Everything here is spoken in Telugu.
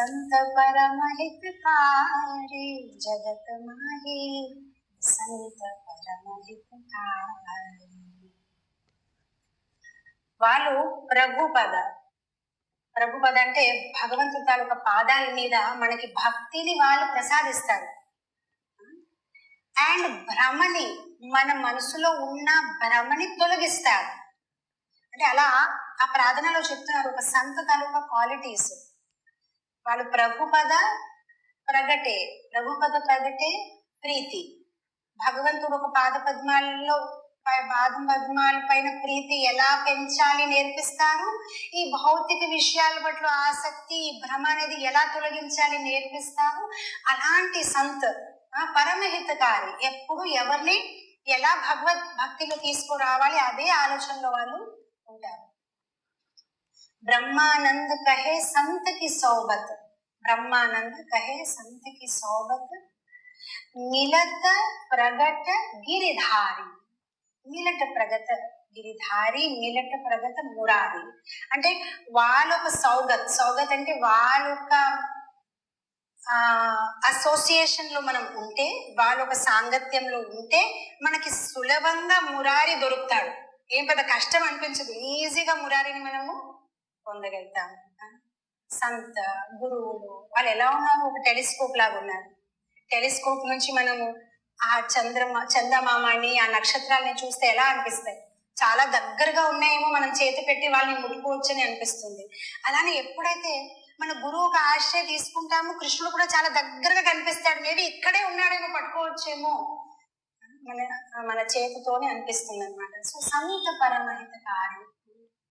संत परम हितकारी जगत माहे संत परम हितकारी వాళ్ళు ప్రభుపద ప్రభుపద అంటే భగవంతుడి తాలూకా పాదాల మీద మనకి భక్తిని వాళ్ళు ప్రసాదిస్తారు అండ్ భ్రమని మన మనసులో ఉన్న భ్రమని తొలగిస్తారు అంటే అలా ఆ ప్రార్థనలో చెప్తున్నారు ఒక సంత తాలూకా క్వాలిటీస్ వాళ్ళు ప్రభుపద ప్రగటే ప్రభుపద ప్రగటే ప్రీతి. భగవంతుడు ఒక పాద పద్మాలలో పై- పాద పద్మాల పైన ప్రీతి ఎలా పెంచాలి నేర్పిస్తారు? ఈ భౌతిక విషయాల పట్ల ఆసక్తి ఈ భ్రమ అనేది ఎలా తొలగించాలి నేర్పిస్తారు? అలాంటి సంత్ పరమహితకారి ఎప్పుడు ఎవరిని ఎలా భగవత్ భక్తిలో తీసుకురావాలి? అదే ఆలోచనలో వాళ్ళు ఉంటారు. బ్రహ్మానంద్ కహే సంత్కి సౌబత్. బ్రహ్మానంద్ కహే సంత్కి సౌబత్. మిలత ప్రగట గిరిధారి. మిలట ప్రగత గిరిధారి మిలట ప్రగత మురారి. అంటే వాళ్ళొక సౌగత్. సౌగత్ అంటే వాళ్ళొక అసోసియేషన్లో మనం ఉంటే వాళ్ళొక సాంగత్యంలో ఉంటే మనకి సులభంగా మురారి దొరుకుతాడు. ఏం పెద్ద కష్టం అనిపించదు. ఈజీగా మురారిని మనము పొందగలుగుతాము. సంత గురువులు వాళ్ళు ఎలా ఉన్నారు? ఒక టెలిస్కోప్ లాగా ఉన్నారు. టెలిస్కోప్ నుంచి మనము ఆ చంద్రమా చందమామాని ఆ నక్షత్రాలని చూస్తే ఎలా అనిపిస్తాయి? చాలా దగ్గరగా ఉన్నాయేమో మనం చేతి పెట్టి వాళ్ళని ముడుకోవచ్చని అనిపిస్తుంది. అలానే ఎప్పుడైతే మన గురువు ఒక ఆశ్రయ తీసుకుంటాము కృష్ణుడు కూడా చాలా దగ్గరగా కనిపిస్తాడు. మేబీ ఇక్కడే ఉన్నాడేమో పట్టుకోవచ్చేమో. మన మన చేతితోనే అనిపిస్తుంది అనమాట సో సంత కార్యం.